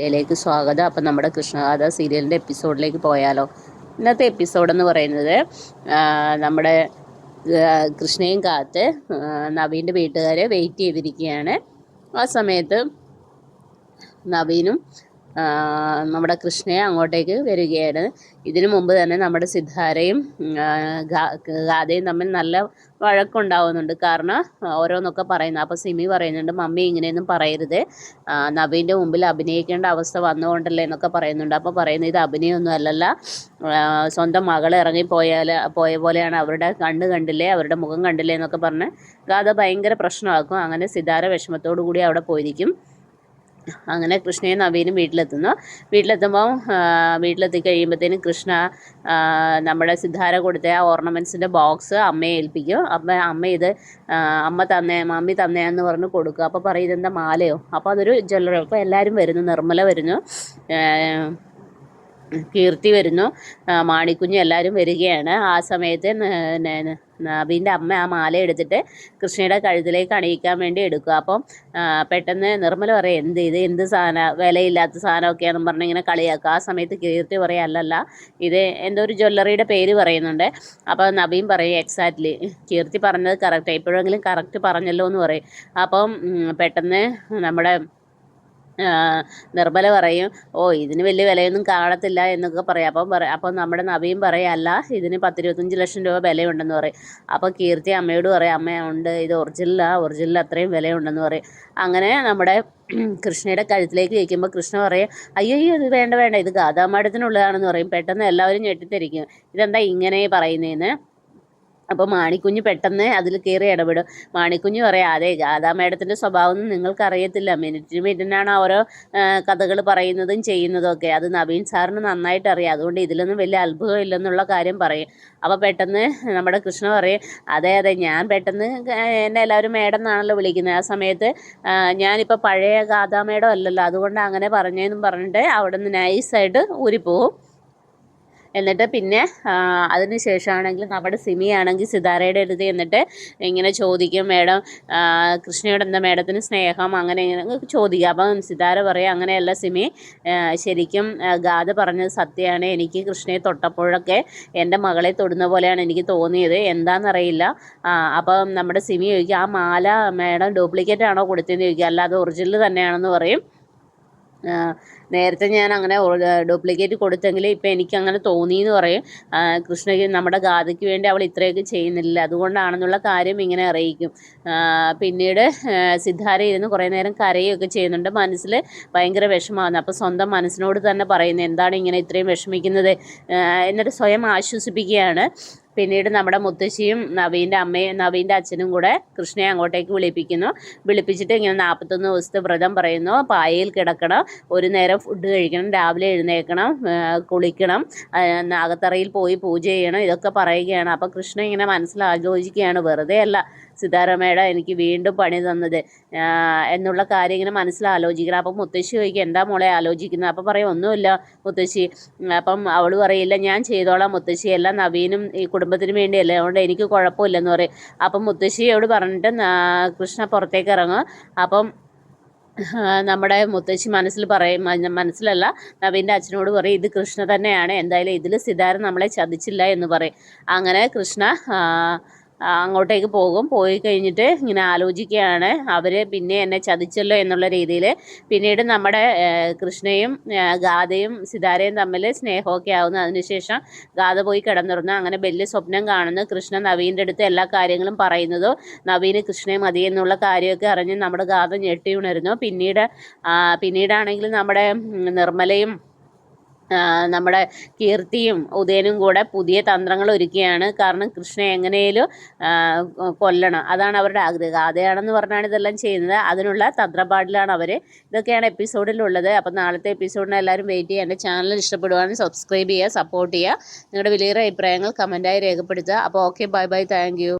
ഡേയിലേക്ക് സ്വാഗതം. അപ്പം നമ്മുടെ കൃഷ്ണഗാഥ സീരിയലിന്റെ എപ്പിസോഡിലേക്ക് പോയാലോ. ഇന്നത്തെ എപ്പിസോഡ് എന്ന് പറയുന്നത് നമ്മുടെ കൃഷ്ണയും കാത്ത് നവീന്റെ വീട്ടുകാരെ വെയിറ്റ് ചെയ്തിരിക്കുകയാണ്. ആ സമയത്ത് നവീനും നമ്മുടെ കൃഷ്ണയെ അങ്ങോട്ടേക്ക് വരികയാണ്. ഇതിനു മുമ്പ് തന്നെ നമ്മുടെ സിദ്ധാരയും ഗാഥയും തമ്മിൽ നല്ല വഴക്കുണ്ടാവുന്നുണ്ട്. കാരണം ഓരോന്നൊക്കെ പറയുന്നു. അപ്പോൾ സിമി പറയുന്നുണ്ട് മമ്മി ഇങ്ങനെയൊന്നും പറയരുത്. നവീന്റെ മുമ്പിൽ അഭിനയിക്കേണ്ട അവസ്ഥ വന്നുകൊണ്ടല്ലേ എന്നൊക്കെ പറയുന്നുണ്ട്. അപ്പോൾ പറയുന്നത് ഇത് അഭിനയമൊന്നും അല്ലല്ല. സ്വന്തം മകൾ ഇറങ്ങിപ്പോയാൽ പോയ പോലെയാണ് അവരുടെ കണ്ണ് കണ്ടില്ലേ അവരുടെ മുഖം കണ്ടില്ലേ എന്നൊക്കെ പറഞ്ഞ് ഗാഥ ഭയങ്കര പ്രശ്നമാക്കും. അങ്ങനെ സിതാര വിഷമത്തോടു കൂടി അവിടെ പോയിരിക്കും. അങ്ങനെ കൃഷ്ണയും നവീനും വീട്ടിലെത്തുന്നു. വീട്ടിലെത്തുമ്പോൾ വീട്ടിലെത്തി കഴിയുമ്പോഴത്തേനും കൃഷ്ണ നമ്മുടെ സിദ്ധാര കൊടുത്ത ആ ഓർണമെന്റ്സിന്റെ ബോക്സ് അമ്മയെ ഏൽപ്പിക്കും. അമ്മ അമ്മ ഇത് അമ്മ തന്നേ മമ്മി തന്നേന്ന് പറഞ്ഞ് കൊടുക്കുക അപ്പോൾ പറയും ഇതെന്താ മാലയോ? അപ്പോൾ അതൊരു ജ്വല്ലറി. അപ്പോൾ എല്ലാവരും വരുന്നു. നിർമ്മല വരുന്നു. കീർത്തി വരുന്നു. മാണിക്കുഞ്ഞ് എല്ലാവരും വരികയാണ്. ആ സമയത്ത് നബീന്റെ അമ്മ ആ മാല എടുത്തിട്ട് കൃഷ്ണയുടെ കഴുത്തിലേക്ക് അണിയിക്കാൻ വേണ്ടി എടുക്കുക അപ്പം പെട്ടെന്ന് നിർമ്മല പറയും എന്ത് ഇത്? എന്ത് സാധനം? വിലയില്ലാത്ത സാധനമൊക്കെയാണെന്ന് പറഞ്ഞ് ഇങ്ങനെ കളിയാക്കുക ആ സമയത്ത് കീർത്തി പറയും അല്ലല്ല ഇത് എന്തോ ഒരു ജ്വല്ലറിയുടെ പേര് പറയുന്നുണ്ട്. അപ്പോൾ നബീൻ പറയും എക്സാക്ട്ലി കീർത്തി പറഞ്ഞത് കറക്റ്റ്. എപ്പോഴെങ്കിലും കറക്റ്റ് പറഞ്ഞല്ലോ എന്ന് പറയും. അപ്പം പെട്ടെന്ന് നമ്മുടെ നിർമ്മല പറയും ഓ ഇതിന് വലിയ വിലയൊന്നും കാണത്തില്ല എന്നൊക്കെ പറയും. അപ്പം പറയും അപ്പം നമ്മുടെ നബിയും പറയും അല്ല ഇതിന് പത്തിരുപത്തഞ്ച് ലക്ഷം രൂപ വിലയുണ്ടെന്ന് പറയും. അപ്പോൾ കീർത്തി അമ്മയോട് പറയും അമ്മ ഉണ്ട് ഇത് ഒറിജിനലാണ് ഒറിജിനൽ അത്രയും വിലയുണ്ടെന്ന് പറയും. അങ്ങനെ നമ്മുടെ കൃഷ്ണയുടെ കഴുത്തിലേക്ക് വയ്ക്കുമ്പോൾ കൃഷ്ണ പറയും അയ്യോ ഇത് വേണ്ട വേണ്ട ഇത് ഗാഥാമാടത്തിനുള്ളതാണെന്ന് പറയും. പെട്ടെന്ന് എല്ലാവരും ഞെട്ടിത്തിരിക്കും. ഇതെന്താ ഇങ്ങനെ പറയുന്നതെന്ന് അപ്പോൾ മാണിക്കുഞ്ഞ് പെട്ടെന്ന് അതിൽ കയറി ഇടപെടും. മാണിക്കുഞ്ഞ് പറയാം അതെ ഗാഥാ മേഡത്തിന്റെ സ്വഭാവം നിങ്ങൾക്ക് അറിയത്തില്ല മിനിറ്റിന് മിനിറ്റിനാണ് ഓരോ കഥകൾ പറയുന്നതും ചെയ്യുന്നതും ഒക്കെ. അത് നവീൻ സാറിന് നന്നായിട്ട് അറിയാം. അതുകൊണ്ട് ഇതിലൊന്നും വലിയ അത്ഭുതം ഇല്ലെന്നുള്ള കാര്യം പറയും. അപ്പോൾ പെട്ടെന്ന് നമ്മുടെ കൃഷ്ണ പറയും അതെ അതെ ഞാൻ പെട്ടെന്ന് എന്നെ എല്ലാവരും മേഡം എന്നാണല്ലോ വിളിക്കുന്നത്. ആ സമയത്ത് ഞാനിപ്പോൾ പഴയ ഗാഥാ മേഡം അല്ലല്ലോ. അതുകൊണ്ട് അങ്ങനെ പറഞ്ഞതെന്നും പറഞ്ഞിട്ട് അവിടെ നിന്ന് നൈസായിട്ട് ഊരിപ്പോവും. എന്നിട്ട് പിന്നെ അതിന് ശേഷമാണെങ്കിൽ നമ്മുടെ സിമിയാണെങ്കിൽ സിതാരയുടെ അടുത്ത് എന്നിട്ട് ഇങ്ങനെ ചോദിക്കും മേഡം കൃഷ്ണയോട് എന്താ മേഡത്തിന് സ്നേഹം? അങ്ങനെ ഇങ്ങനെ ചോദിക്കുക അപ്പം സിതാര പറയും അങ്ങനെയല്ല സിമി ശരിക്കും ഗാഥ പറഞ്ഞത് സത്യമാണ്. എനിക്ക് കൃഷ്ണയെ തൊട്ടപ്പോഴൊക്കെ എന്റെ മകളെ തൊടുന്ന പോലെയാണ് എനിക്ക് തോന്നിയത്. എന്താണെന്നറിയില്ല. അപ്പം നമ്മുടെ സിമി ചോദിക്കുക ആ മാല മേഡം ഡ്യൂപ്ലിക്കേറ്റ് ആണോ കൊടുത്തതെന്ന് ചോദിക്കുക അല്ലാതെ ഒറിജിനൽ തന്നെയാണെന്ന് പറയും. നേരത്തെ ഞാൻ അങ്ങനെ ഡ്യൂപ്ലിക്കേറ്റ് കൊടുത്തെങ്കിൽ ഇപ്പം എനിക്ക് അങ്ങനെ തോന്നി എന്ന് പറയും കൃഷ്ണയ്ക്ക് നമ്മുടെ ഗാഥയ്ക്ക് വേണ്ടി അവൾ ഇത്രയൊക്കെ ചെയ്യുന്നില്ല. അതുകൊണ്ടാണെന്നുള്ള കാര്യം ഇങ്ങനെ അറിയിക്കും. പിന്നീട് സിദ്ധാര ഇരുന്ന് കുറേ നേരം കരയുകയൊക്കെ ചെയ്യുന്നുണ്ട്. മനസ്സിൽ ഭയങ്കര വിഷമാകുന്നു അപ്പോൾ സ്വന്തം മനസ്സിനോട് തന്നെ പറയുന്നത് എന്താണ് ഇങ്ങനെ ഇത്രയും വിഷമിക്കുന്നത്? എന്നിട്ട് സ്വയം ആശ്വസിപ്പിക്കുകയാണ്. പിന്നീട് നമ്മുടെ മുത്തശ്ശിയും നവീന്റെ അമ്മയും നവീന്റെ അച്ഛനും കൂടെ കൃഷ്ണയെ അങ്ങോട്ടേക്ക് വിളിപ്പിക്കുന്നു. വിളിപ്പിച്ചിട്ട് ഇങ്ങനെ നാൽപ്പത്തൊന്ന് ദിവസത്തെ വ്രതം പറയുന്നു. പായയിൽ കിടക്കണം ഒരു നേരം ഫുഡ് കഴിക്കണം രാവിലെ എഴുന്നേൽക്കണം കുളിക്കണം നാഗത്തറയിൽ പോയി പൂജ ചെയ്യണം ഇതൊക്കെ പറയുകയാണ്. അപ്പോൾ കൃഷ്ണ ഇങ്ങനെ മനസ്സിലാലോചിക്കുകയാണ് വെറുതെ അല്ല സിതാരമേട എനിക്ക് വീണ്ടും പണി തന്നത്. എന്നുള്ള കാര്യം ഇങ്ങനെ മനസ്സിലാലോചിക്കണം. അപ്പം മുത്തശ്ശി ചോദിക്കും എന്താ മോളെ ആലോചിക്കുന്നത് അപ്പം പറയും ഒന്നുമില്ല മുത്തശ്ശി. അപ്പം അവൾ പറയില്ല ഞാൻ ചെയ്തോളാം മുത്തശ്ശി. എല്ലാം നവീനും ഈ കുടുംബത്തിന് വേണ്ടിയല്ലേ. അതുകൊണ്ട് എനിക്ക് കുഴപ്പമില്ലെന്ന് പറയും. അപ്പം മുത്തശ്ശിയോട് പറഞ്ഞിട്ട് കൃഷ്ണ പുറത്തേക്ക് ഇറങ്ങും. അപ്പം നമ്മുടെ മുത്തശ്ശി മനസ്സിൽ പറയും മനസ്സിലല്ല നവീന്റെ അച്ഛനോട് പറയും ഇത് കൃഷ്ണ തന്നെയാണ്. എന്തായാലും ഇതിൽ സിതാരം നമ്മളെ ചതിച്ചില്ല എന്ന് പറയും. അങ്ങനെ കൃഷ്ണ അങ്ങോട്ടേക്ക് പോകും. പോയി കഴിഞ്ഞിട്ട് ഇങ്ങനെ ആലോചിക്കുകയാണ്. അവർ പിന്നെ എന്നെ ചതിച്ചല്ലോ എന്നുള്ള രീതിയിൽ പിന്നീട് നമ്മുടെ കൃഷ്ണയും ഗാഥയും സിതാരയും തമ്മിൽ സ്നേഹമൊക്കെ ആവുന്നു. അതിനുശേഷം ഗാഥ പോയി കിടന്നിരുന്നു അങ്ങനെ വലിയ സ്വപ്നം കാണുന്നു. കൃഷ്ണ നവീന്റെ അടുത്ത് എല്ലാ കാര്യങ്ങളും പറയുന്നതോ നവീന് കൃഷ്ണയെ മതി എന്നുള്ള കാര്യമൊക്കെ അറിഞ്ഞ് നമ്മുടെ ഗാഥ ഞെട്ടി ഉണരുന്നു. പിന്നീട് പിന്നീടാണെങ്കിൽ നമ്മുടെ നിർമ്മലയും നമ്മുടെ കീർത്തിയും ഉദയനും കൂടെ പുതിയ തന്ത്രങ്ങൾ ഒരുക്കുകയാണ്. കാരണം കൃഷ്ണനെ എങ്ങനെയും കൊല്ലണം. അതാണ് അവരുടെ ആഗ്രഹം. ആദ്യമാണെന്ന് പറഞ്ഞാണ് ഇതെല്ലാം ചെയ്യുന്നത്. അതിനുള്ള തന്ത്രപാടിലാണ് അവർ ഇതൊക്കെയാണ് എപ്പിസോഡിലുള്ളത്. അപ്പോൾ നാളത്തെ എപ്പിസോഡിന് എല്ലാവരും വെയിറ്റ് ചെയ്യുക. എന്റെ ചാനൽ ഇഷ്ടപ്പെടുവാണെങ്കിൽ സബ്സ്ക്രൈബ് ചെയ്യുക സപ്പോർട്ട് ചെയ്യുക. നിങ്ങളുടെ വലിയ അഭിപ്രായങ്ങൾ കമന്റായി രേഖപ്പെടുത്തുക. അപ്പോൾ ഓക്കെ ബൈ ബൈ താങ്ക്